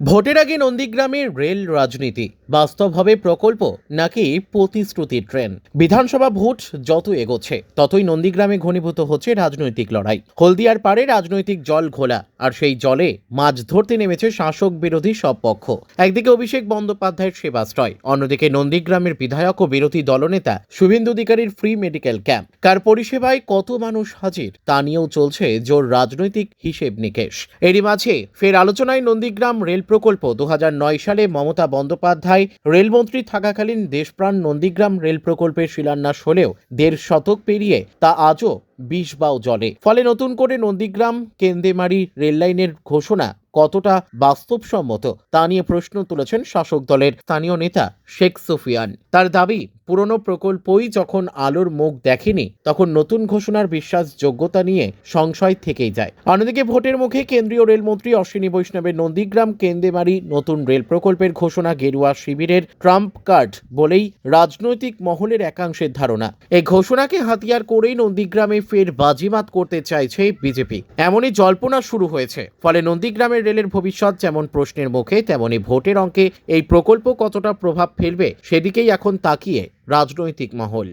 ভোটের আগে নন্দীগ্রামের রেল রাজনীতি। বাস্তব হবে প্রকল্প নাকি প্রতিশ্রুতির ট্রেন বিধানসভা ভোট যত এগোচ্ছে, ততই নন্দীগ্রামে ঘনীভূত হচ্ছে রাজনৈতিক লড়াই। হলদিয়ার পারে রাজনৈতিক জল ঘোলা, আর সেই জলে মাছ ধরতে নেমেছে শাসক বিরোধী সব পক্ষ। একদিকে অভিষেক বন্দ্যোপাধ্যায়ের সেবাশ্রয়, অন্যদিকে নন্দীগ্রামের বিধায়ক ও বিরোধী দলনেতা শুভেন্দু অধিকারীর ফ্রি মেডিকেল ক্যাম্প কার পরিষেবায় কত মানুষ হাজির, তা নিয়েও চলছে জোর রাজনৈতিক হিসেব নিকেশ। এরই মাঝে ফের আলোচনায় নন্দীগ্রাম রেল প্রকল্প। দু হাজার নয় সালে মমতা বন্দ্যোপাধ্যায় রেলমন্ত্রী থাকাকালীন দেশপ্রাণ নন্দীগ্রাম রেল প্রকল্পের শিলান্যাস হলেও দেড় শতক পেরিয়ে তা আজও বিষ বাও জলে। ফলে নতুন করে নন্দীগ্রাম কেন্দেমারি রেললাইনের ঘোষণা কতটা বাস্তবসম্মত তা নিয়ে প্রশ্ন তুলেছেন শাসক দলের স্থানীয় নেতা শেখ সুফিয়ান। তার দাবি, পুরনো প্রকল্পই যখন আলোর মুখ দেখেনি, তখন নতুন ঘোষণার বিশ্বাসযোগ্যতা নিয়ে সংশয় থেকেই যায়। অন্যদিকে ভোটের মুখে কেন্দ্রীয় রেলমন্ত্রী অশ্বিনী বৈষ্ণবের নন্দীগ্রাম কেন্দেমারি নতুন রেল প্রকল্পের ঘোষণা গেরুয়া শিবিরের ট্রাম্প কার্ড বলেই রাজনৈতিক মহলের একাংশের ধারণা। এই ঘোষণাকে হাতিয়ার করেই নন্দীগ্রামে ফের বাজিমাত করতে চাইছে বিজেপি। এমনই জল্পনা শুরু হয়েছে। ফলে নন্দীগ্রামের রেলের ভবিষ্যৎ যেমন প্রশ্নের মুখে, তেমনি ভোটের অঙ্কে এই প্রকল্প কতটা প্রভাব ফেলবে সেদিকেই এখন তাকিয়ে রাজনৈতিক মহল।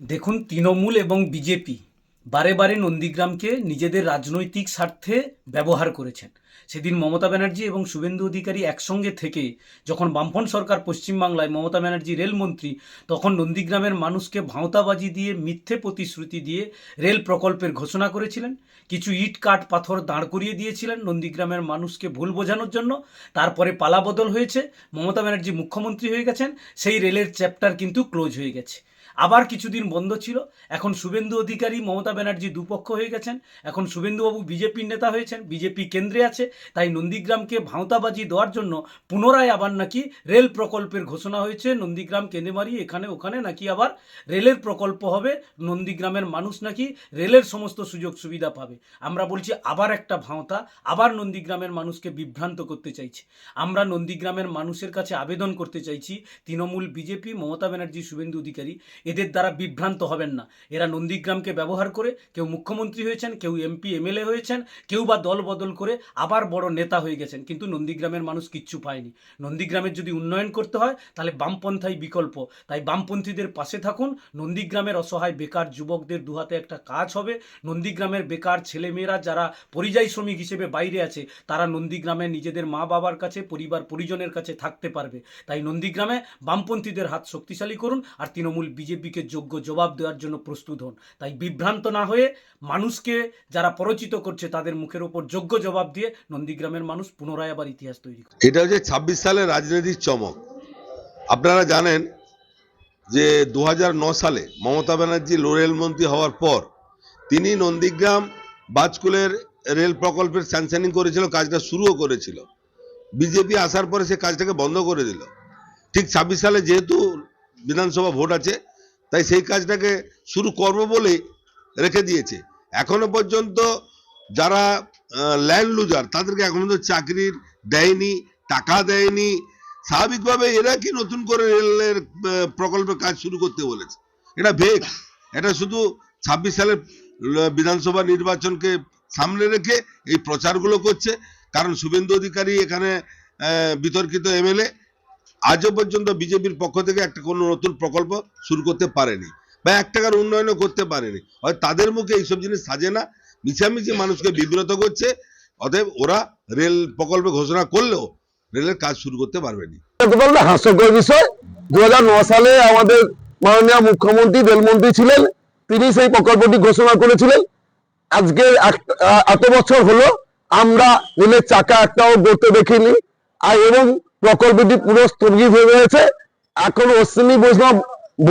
দেখুন, তৃণমূল এবং বিজেপি বারে বারে নন্দীগ্রামকে নিজেদের রাজনৈতিক স্বার্থে ব্যবহার করেছেন। সেদিন মমতা ব্যানার্জি এবং শুভেন্দু অধিকারী একসঙ্গে থেকে যখন বামফ্রন্ট সরকার পশ্চিমবাংলায় মমতা ব্যানার্জি রেলমন্ত্রী, তখন নন্দীগ্রামের মানুষকে ভাঁওতাবাজি দিয়ে, মিথ্যে প্রতিশ্রুতি দিয়ে রেল প্রকল্পের ঘোষণা করেছিলেন। কিছু ইট, কাঠ, পাথর দাঁড় করিয়ে দিয়েছিলেন নন্দীগ্রামের মানুষকে ভুল বোঝানোর জন্য। তারপরে পালাবদল হয়েছে। মমতা ব্যানার্জি মুখ্যমন্ত্রী হয়ে গেছেন। সেই রেলের চ্যাপ্টার কিন্তু ক্লোজ হয়ে গেছে। আবার কিছুদিন বন্ধ ছিল। এখন শুভেন্দু অধিকারী, মমতা ব্যানার্জি দুপক্ষ হয়ে গেছেন। এখন শুভেন্দুবাবু বিজেপির নেতা হয়েছেন, বিজেপি কেন্দ্রে আছে। তাই নন্দীগ্রামকে ভাঁওতাবাজি দেওয়ার জন্য পুনরায় আবার নাকি রেল প্রকল্পের ঘোষণা হয়েছে। নন্দীগ্রাম কেন্দ্রমারি এখানে ওখানে নাকি আবার রেলের প্রকল্প হবে। নন্দীগ্রামের মানুষ নাকি রেলের সমস্ত সুযোগ সুবিধা পাবে। আমরা বলছি আবার একটা ভাঁওতা, আবার নন্দীগ্রামের মানুষকে বিভ্রান্ত করতে চাইছে। আমরা নন্দীগ্রামের মানুষের কাছে আবেদন করতে চাইছি, তৃণমূল বিজেপি, মমতা ব্যানার্জি, শুভেন্দু অধিকারী এদের দ্বারা বিভ্রান্ত হবেন না। এরা নন্দীগ্রামকে ব্যবহার করে কেউ মুখ্যমন্ত্রী হয়েছেন, কেউ এমপি, এমএলএ হয়েছেন, কেউ বা দল বদল করে আবার বড় নেতা হয়ে গেছেন। কিন্তু নন্দীগ্রামের মানুষ কিচ্ছু পায়নি। নন্দীগ্রামের যদি উন্নয়ন করতে হয়, তাহলে বামপন্থাই বিকল্প। তাই বামপন্থীদের পাশে থাকুন। নন্দীগ্রামের অসহায় বেকার যুবকদের দুহাতে একটা কাজ হবে। নন্দীগ্রামের বেকার ছেলেমেয়েরা যারা পরিযায়ী শ্রমিক হিসেবে বাইরে আছে, তারা নন্দীগ্রামে নিজেদের মা বাবার কাছে, পরিবার পরিজনের কাছে থাকতে পারবে। তাই নন্দীগ্রামে বামপন্থীদের হাত শক্তিশালী করুন আর তৃণমূল বিজেপিকে যোগ্য জবাব দেওয়ার জন্য প্রস্তুত হন। তাই বিভ্রান্ত না হয়ে মানুষকে যারা পরিচিত করছে তাদের মুখের ওপর যোগ্য জবাব দিয়ে নন্দীগ্রামের মানুষ পুনরায় আবার ইতিহাস তৈরি এটা হচ্ছে ছাব্বিশ সালের রাজনৈতিক চমক। আপনারা জানেন যে দু সালে মমতা ব্যানার্জি লো রেলমন্ত্রী হওয়ার পর তিনি নন্দীগ্রাম বাজকুলের রেল প্রকল্পের স্যাংশনিং করেছিল, কাজটা শুরুও করেছিল। বিজেপি আসার পরে সে কাজটাকে বন্ধ করে দিল। ঠিক ছাব্বিশ সালে যেহেতু বিধানসভা ভোট আছে তাই সেই কাজটাকে শুরু করব বলেই রেখে দিয়েছে। এখনও পর্যন্ত যারা ল্যান্ড লুজার তাদেরকে এখন পর্যন্ত চাকরির দেয়নি, টাকা দেয়নি। স্বাভাবিকভাবে এরা কি নতুন করে রেলের প্রকল্পের কাজ শুরু করতে বলেছে। এটা ভেগ। এটা শুধু ছাব্বিশ সালের বিধানসভা নির্বাচনকে সামনে রেখে এই প্রচারগুলো করছে। কারণ শুভেন্দু অধিকারী এখানে বিতর্কিত এমএলএ। আজও পর্যন্ত বিজেপির পক্ষ থেকে একটা কোনো নতুন প্রকল্প শুরু করতে পারেনি বা এক টাকার উন্নয়নও করতে পারেনি। হয় তাদের মুখে এইসব জিনিস সাজে না, মিছামিছি মানুষকে বিব্রত করছে, অতএব ওরা রেল প্রকল্প ঘোষণা করলেও রেলের কাজ শুরু করতে পারবেনি হাস্যকর বিষয়। দু সালে আমাদের মাননীয় মুখ্যমন্ত্রী, রেলমন্ত্রী ছিলেন, তিনি সেই প্রকল্পটি ঘোষণা করেছিলেন। আজকে এত বছর হলো, আমরা রেলের চাকা একটাও গড়তে দেখিনি। আর এবং প্রকল্পটি পুরো স্থগিত হয়ে রয়েছে এখন অশ্বিনী বৈষ্ণব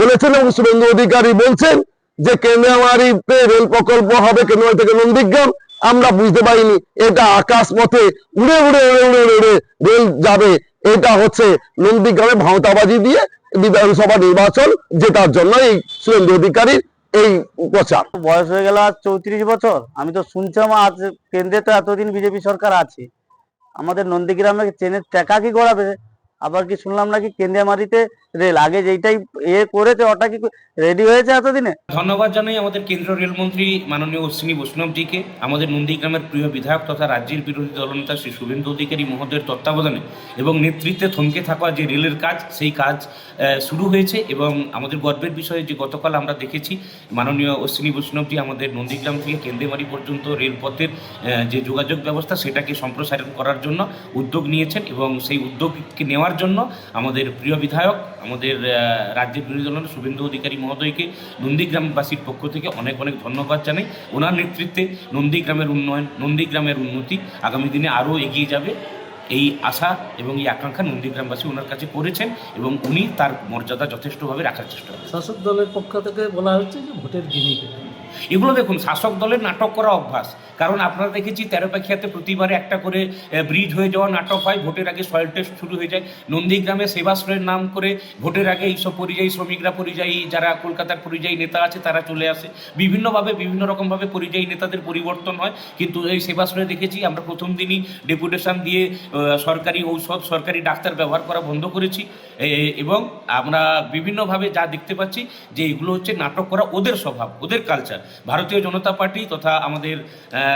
বলেছেন এবং শুভেন্দু অধিকারী বলছেন যে কেন্দ্রমারিতে রেল প্রকল্প হবে কেন্দ্রমারি থেকে নন্দীগ্রাম আমরা বুঝতে পারিনি, এটা আকাশ পথে উড়ে উড়ে উড়ে উড়ে উড়ে উড়ে রেল যাবে। এটা হচ্ছে নন্দীগ্রামে ভাঁওতাবাজি দিয়ে বিধানসভা নির্বাচন জেতার জন্য এই শুভেন্দু অধিকারীর এই প্রচার। বয়স হয়ে গেল আজ চৌত্রিশ বছর। আমি তো শুনছিলাম আজ কেন্দ্রে তো এতদিন বিজেপি সরকার আছে। আমাদের নন্দীগ্রামে ট্রেনের চাকা কি গড়াবে? আবার কি শুনলাম নাকি কেন্দ্রিয়ামারিতে রেল আগে যেইটাই এ করেছে, ওটা কি রেডি হয়েছে এতদিনে? ধন্যবাদ জানাই আমাদের কেন্দ্রীয় রেলমন্ত্রী মাননীয় অশ্বিনী বৈষ্ণবজিকে, আমাদের নন্দীগ্রামের প্রিয় বিধায়ক তথা রাজ্যের বিরোধী দলনেতা শ্রী শুভেন্দু অধিকারী মহোদয়ের তত্ত্বাবধানে এবং নেতৃত্বে থমকে থাকা যে রেলের কাজ, সেই কাজ শুরু হয়েছে এবং আমাদের গর্বের বিষয়ে যে গতকাল আমরা দেখেছি, মাননীয় অশ্বিনী বৈষ্ণবজি আমাদের নন্দীগ্রাম থেকে কেন্দ্রেমারি পর্যন্ত রেলপথের যে যোগাযোগ ব্যবস্থা, সেটাকে সম্প্রসারণ করার জন্য উদ্যোগ নিয়েছেন এবং সেই উদ্যোগকে নেওয়ার জন্য আমাদের প্রিয় বিধায়ক আমাদের রাজ্যের বিরোধী দলের শুভেন্দু অধিকারী মহোদয়কে নন্দীগ্রামবাসীর পক্ষ থেকে অনেক অনেক ধন্যবাদ জানাই। ওনার নেতৃত্বে নন্দীগ্রামের উন্নয়ন, নন্দীগ্রামের উন্নতি আগামী দিনে আরও এগিয়ে যাবে। এই আশা এবং এই আকাঙ্ক্ষা নন্দীগ্রামবাসী ওনার কাছে করেছেন এবং উনি তার মর্যাদা যথেষ্টভাবে রাখার চেষ্টা করেন শাসক দলের পক্ষ থেকে বলা হচ্ছে যে ভোটের গিমিক এগুলো দেখুন, শাসক দলের নাটক করা অভ্যাস। কারণ আপনারা দেখেছি, তেরো পাখিয়াতে প্রতিবারে একটা করে ব্রিজ হয়ে যাওয়া নাটক হয়, ভোটের আগে সয়েল টেস্ট শুরু হয়ে যায়। নন্দীগ্রামে সেবাশ্রয়ের নাম করে, ভোটের আগে এইসব পরিযায়ী শ্রমিকরা, পরিযায়ী যারা কলকাতার পরিযায়ী নেতা আছে, তারা চলে আসে। বিভিন্নভাবে, বিভিন্ন রকমভাবে পরিযায়ী নেতাদের পরিবর্তন হয়। কিন্তু এই সেবাশ্রয়ে দেখেছি, আমরা প্রথম দিনই ডেপুটেশন দিয়ে সরকারি ঔষধ, সরকারি ডাক্তার ব্যবহার করা বন্ধ করেছি। এবং আমরা বিভিন্নভাবে যা দেখতে পাচ্ছি যে এগুলো হচ্ছে নাটক করা ওদের স্বভাব, ওদের কালচার ভারতীয় জনতা পার্টি তথা আমাদের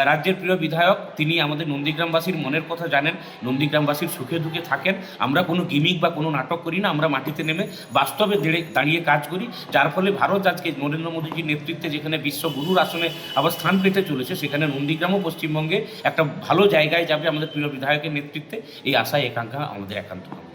রাজ্যের প্রিয় বিধায়ক, তিনি আমাদের নন্দীগ্রামবাসীর মনের কথা জানেন, নন্দীগ্রামবাসীর সুখে দুঃখে থাকেন। আমরা কোনো গিমিক বা কোনো নাটক করি না, আমরা মাটিতে নেমে বাস্তবে দেড়ে- দাঁড়িয়ে কাজ করি। যার ফলে ভারত আজকে নরেন্দ্র মোদীজির নেতৃত্বে যেখানে বিশ্বগুরুর আসনে আবার স্থান পেতে চলেছে, সেখানে নন্দীগ্রামও পশ্চিমবঙ্গে একটা ভালো জায়গায় যাবে আমাদের প্রিয় বিধায়কের নেতৃত্বে। এই আশায় একাঙ্ক্ষা আমাদের একান্ত।